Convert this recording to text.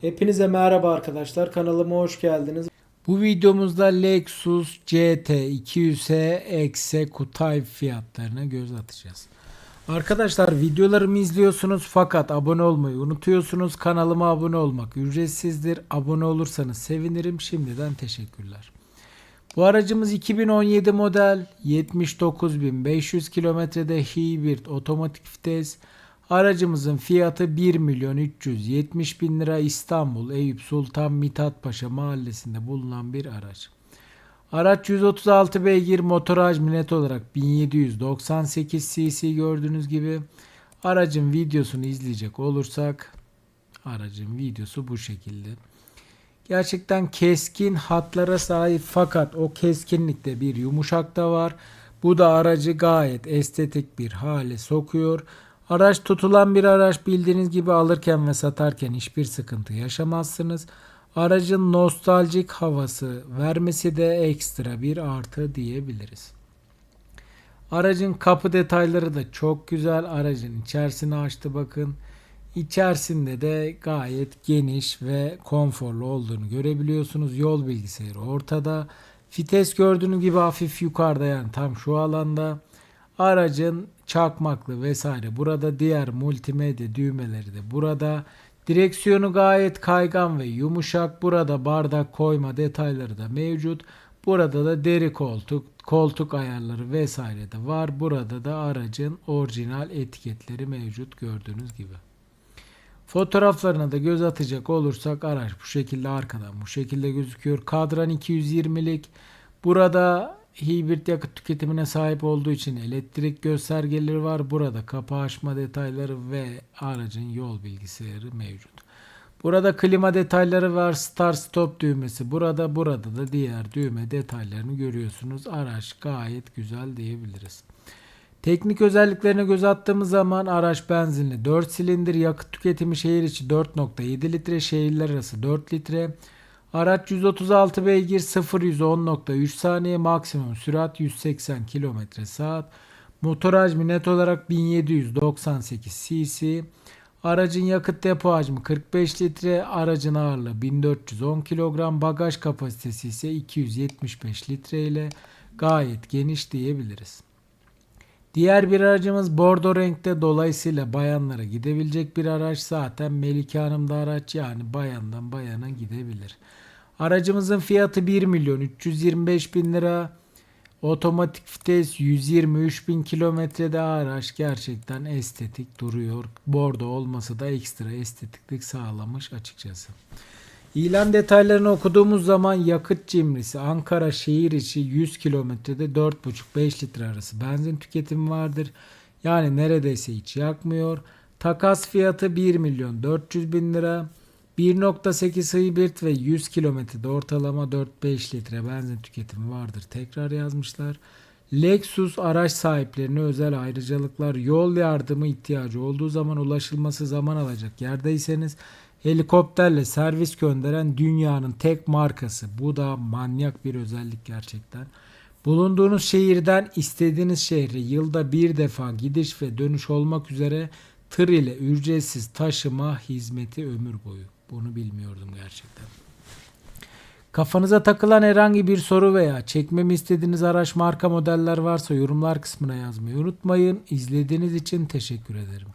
Hepinize merhaba arkadaşlar. Kanalıma hoş geldiniz. Bu videomuzda Lexus CT 200'e eksi Kutay fiyatlarına göz atacağız. Arkadaşlar videolarımı izliyorsunuz fakat abone olmayı unutuyorsunuz. Kanalıma abone olmak ücretsizdir. Abone olursanız sevinirim. Şimdiden teşekkürler. Bu aracımız 2017 model 79.500 kilometrede hibrit otomatik vites. Aracımızın fiyatı 1 milyon 370 bin lira İstanbul Eyüp Sultan Mithat Paşa mahallesinde bulunan bir araç. Araç 136 beygir motor hacmi olarak 1798 cc gördüğünüz gibi. Aracın videosunu izleyecek olursak aracın videosu bu şekilde. Gerçekten keskin hatlara sahip fakat o keskinlikte bir yumuşak da var. Bu da aracı gayet estetik bir hale sokuyor. Araç tutulan bir araç bildiğiniz gibi alırken ve satarken hiçbir sıkıntı yaşamazsınız. Aracın nostaljik havası vermesi de ekstra bir artı diyebiliriz. Aracın kapı detayları da çok güzel. Aracın içerisini açtı bakın. İçerisinde de gayet geniş ve konforlu olduğunu görebiliyorsunuz. Yol bilgisayarı ortada. Vites gördüğünüz gibi hafif yukarıda yani tam şu alanda. Aracın çakmaklı vesaire burada diğer multimedya düğmeleri de burada. Direksiyonu gayet kaygan ve yumuşak. Burada bardak koyma detayları da mevcut. Burada da deri koltuk, koltuk ayarları vesaire de var. Burada da aracın orijinal etiketleri mevcut gördüğünüz gibi. Fotoğraflarına da göz atacak olursak araç bu şekilde arkadan bu şekilde gözüküyor. Kadran 220'lik. Burada hibrit yakıt tüketimine sahip olduğu için elektrik göstergeleri var. Burada kapı açma detayları ve aracın yol bilgisayarı mevcut. Burada klima detayları var. Start stop düğmesi burada. Burada da diğer düğme detaylarını görüyorsunuz. Araç gayet güzel diyebiliriz. Teknik özelliklerine göz attığımız zaman araç benzinli 4 silindir yakıt tüketimi şehir içi 4.7 litre şehirler arası 4 litre. Araç 136 beygir 0 110.3 saniye maksimum sürat 180 km saat. Motor hacmi net olarak 1798 cc. Aracın yakıt depo hacmi 45 litre, aracın ağırlığı 1410 kilogram, bagaj kapasitesi ise 275 litre ile gayet geniş diyebiliriz. Diğer bir aracımız bordo renkte dolayısıyla bayanlara gidebilecek bir araç zaten Melike Hanım da araç yani bayandan bayana gidebilir. Aracımızın fiyatı 1 milyon 325 bin lira. Otomatik vites 123 bin kilometrede araç gerçekten estetik duruyor. Bordo olması da ekstra estetiklik sağlamış açıkçası. İlan detaylarını okuduğumuz zaman yakıt cimrisi Ankara şehir içi 100 kilometrede 4,5-5 litre arası benzin tüketimi vardır. Yani neredeyse hiç yakmıyor. Takas fiyatı 1 milyon 400 bin lira. 1.8 hibrit ve 100 kilometrede ortalama 4-5 litre benzin tüketimi vardır. Tekrar yazmışlar. Lexus araç sahiplerine özel ayrıcalıklar yol yardımı ihtiyacı olduğu zaman ulaşılması zaman alacak yerdeyseniz helikopterle servis gönderen dünyanın tek markası. Bu da manyak bir özellik gerçekten. Bulunduğunuz şehirden istediğiniz şehre yılda bir defa gidiş ve dönüş olmak üzere tır ile ücretsiz taşıma hizmeti ömür boyu. Bunu bilmiyordum gerçekten. Kafanıza takılan herhangi bir soru veya çekmemi istediğiniz araç marka modeller varsa yorumlar kısmına yazmayı unutmayın. İzlediğiniz için teşekkür ederim.